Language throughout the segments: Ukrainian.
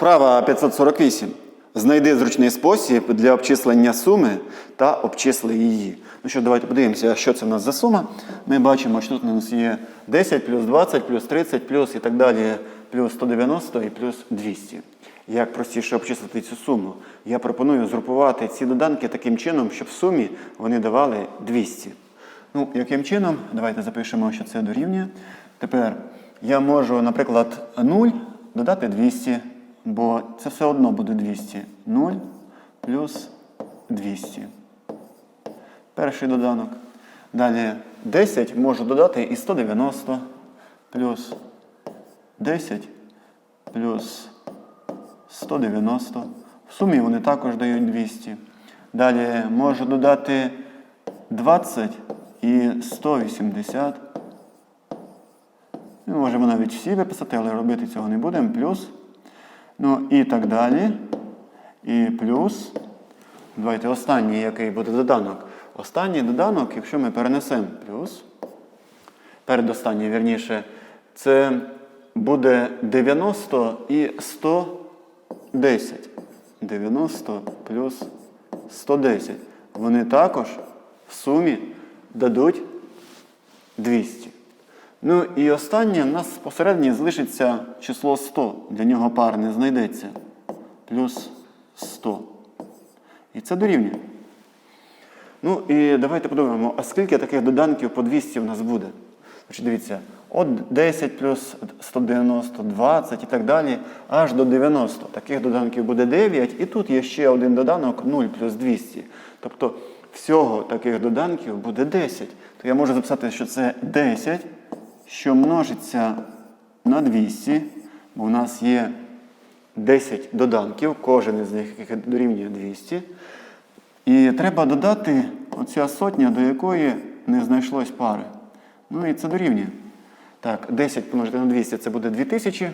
Вправа 548. Знайди зручний спосіб для обчислення суми та обчисли її. Ну що, давайте подивимося, що це в нас за сума. Ми бачимо, що тут у нас є 10 плюс 20 плюс 30 плюс і так далі, плюс 190 і плюс 200. Як простіше обчислити цю суму? Я пропоную згрупувати ці доданки таким чином, щоб в сумі вони давали 200. Ну, яким чином? Давайте запишемо, що це дорівнює. Тепер я можу, наприклад, 0 додати 200, бо це все одно буде 200. 0 плюс 200. Перший доданок. Далі 10 можу додати і 190 плюс 10 плюс 190. В сумі вони також дають 200. Далі можу додати 20 і 180. Ми можемо навіть всі виписати, але робити цього не будемо. Плюс. Ну і так далі. І плюс. Давайте останній, який буде доданок. Останній доданок, якщо ми перенесемо плюс. Передостанній, вірніше, це буде 90 і 110. 90 плюс 110. Вони також в сумі дадуть 200. Ну і останнє, в нас посередині залишиться число 100. Для нього пар не знайдеться. Плюс 100. І це дорівнює. Ну і давайте подумаємо, а скільки таких доданків по 200 в нас буде? Значить, дивіться, от 10 плюс 190, 20 і так далі, аж до 90. Таких доданків буде 9, і тут є ще один доданок 0 плюс 200. Тобто всього таких доданків буде 10. То я можу записати, що це 10, що множиться на 200, бо у нас є 10 доданків, кожен із них дорівнює 200. І треба додати оця сотня, до якої не знайшлось пари. Ну і це дорівнює. Так, 10 помножити на 200 це буде 2000.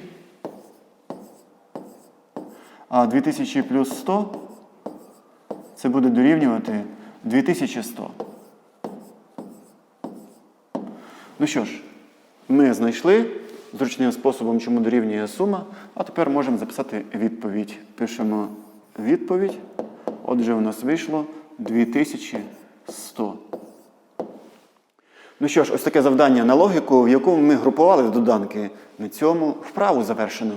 А 2000 плюс 100 це буде дорівнювати 2100. Ну що ж, ми знайшли зручним способом, чому дорівнює сума, а тепер можемо записати відповідь. Пишемо відповідь. Отже, у нас вийшло 2100. Ну що ж, ось таке завдання на логіку, в якому ми групували доданки. На цьому вправу завершено.